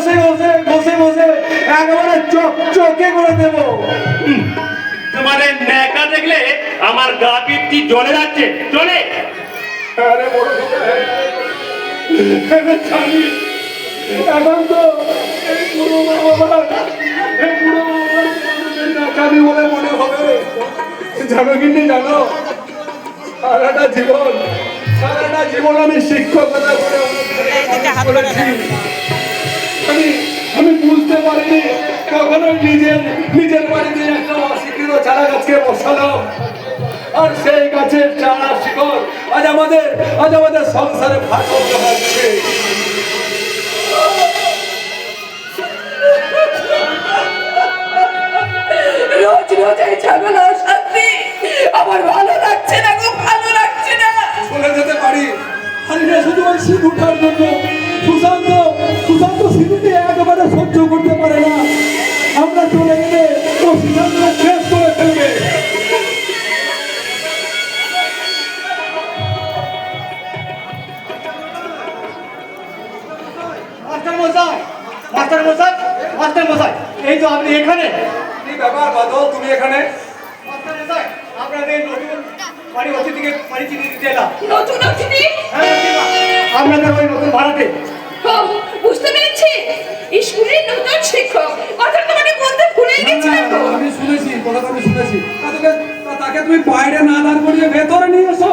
বসে বসে বসে বসে। একেবারে চক চকে করে দেবো। তোমাদের ন্যাকা দেখলে আমার গা পিত্তি জ্বলে যাচ্ছে। চলে। আরে বড় এখন তো এই বুড়ো বাবা এই বুড়ো বাবা নাকামি বলে মনে হবে জানো কিন্তু জানো? সারাটা জীবন সারাটা জীবন আমি শিক্ষকতা করে পারিনি কখনোই নিজের নিজের বাড়িতে একটা অশিক্ষিত চারা গাছকে বসালাম আর সেই গাছের চারা শিকড় আজ আমাদের আজ আমাদের সংসারে ফাটল হচ্ছে। রোজ রোজ এই ঝামেলা শান্তি আমার ভালো লাগছে না গো ভালো লাগছে না। চলে যেতে পারি। আর শুধু ওই সিঁদুরটার জন্য সুশান্ত চলে গেলে ও শেষ করে ফেলবে মাস্টার মশাই মাস্টার মশাই এই তো আপনি এখানে। কি ব্যাপার বাদল তুমি এখানে? মাস্টার মশাই আপনাদের নতুন বাড়ি অতিথিকে বাড়ি চিঠি দিতে এলাম। নতুন অতিথি? হ্যাঁ, আপনাদের ওই নতুন ভাড়াতে। বুঝতে পেরেছি। স্কুলের নতুন শিক্ষক। তুমি বাইরে না দাঁড় করিয়ে ভেতরে নিয়ে এসো।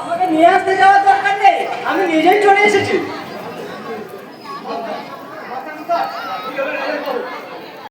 আমাকে নিয়ে আসতে যাওয়ার দরকার নেই। আমি নিজেই চলে এসেছি।